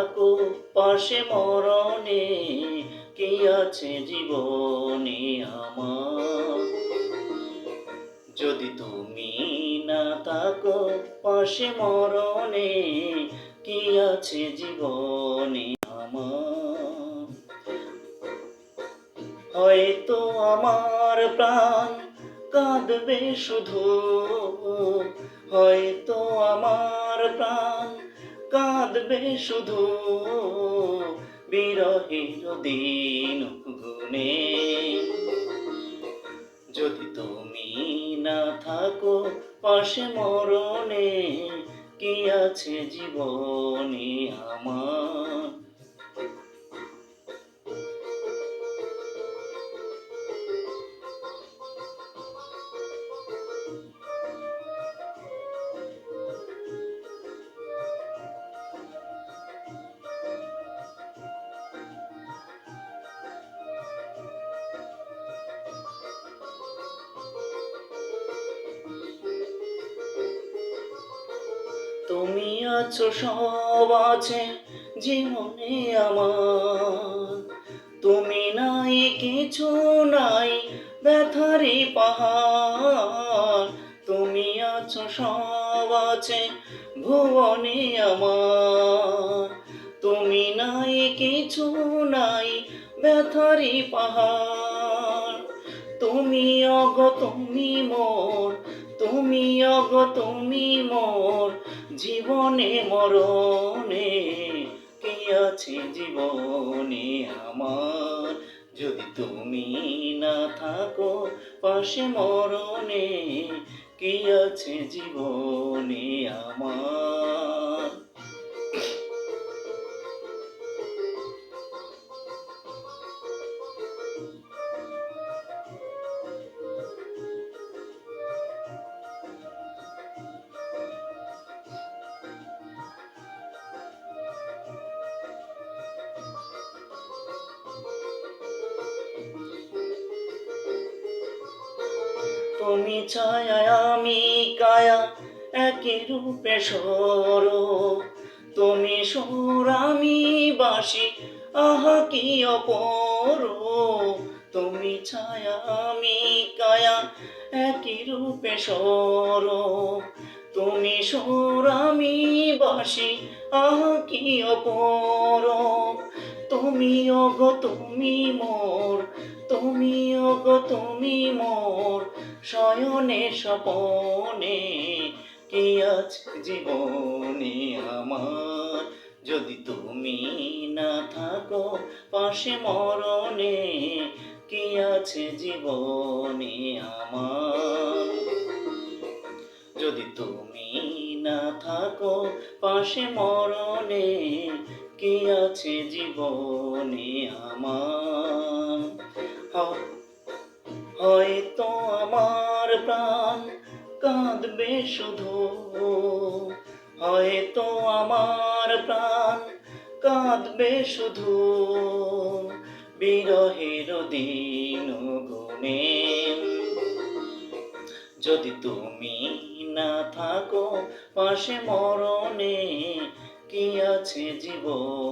থাকো পাশে মরণে, কি আছে জীবনে আমার? যদি তুমি না থাকো পাশে মরণে, কি আছে জীবনে আমার? হয়তো আমার প্রাণ কাঁদবে শুধু, হয়তো আমার প্রাণ কাঁদবে শুধু বিরহের দিন গুনে যদি তুমি না থাকো পাশে মরণে, কি আছে জীবনে আমার? তুমি আছো সব আছে জীবনে আমার। তুমি নাই, কিছু নাই ব্যথারি পাহাড়। তুমি আছো সব আছে ভুবনে আমার। তুমি নাই, কিছু নাই ব্যথারি পাহাড়। তুমি অগ, তুমি মোর তুমি অগ, তুমি মোর জীবনে, মরণে। কি আছে জীবনে আমার? যদি তুমি না থাকো, পাশে মরণে। কে আছে জীবনে আমার? তুমি ছায়া আমি কায়া একই রূপে সর। তুমি সুর আমি বাসি আহা কি অপর। তুমি ছায়া আমি কায়া একই রূপে সর। তুমি সুর আমি বাসি আহা কি অপর। তুমি অগ তুমি মোর। তুমি অগ তুমি মোর শয়নে, স্বপনে। কে আছে জীবনে আমার? যদি তুমি না থাকো পাশে মরণে, কি আছে জীবনে আমার? যদি তুমি না থাকো পাশে মরণে, কি আছে জীবনে আমার? হয়তো আমার প্রাণ, কাঁদবে শুধু। হয়তো আমার প্রাণ, কাঁদবে শুধু। বিরহের দিন গুনে যদি তুমি না থাকো, পাশে মরণে কি আছে জীবনে?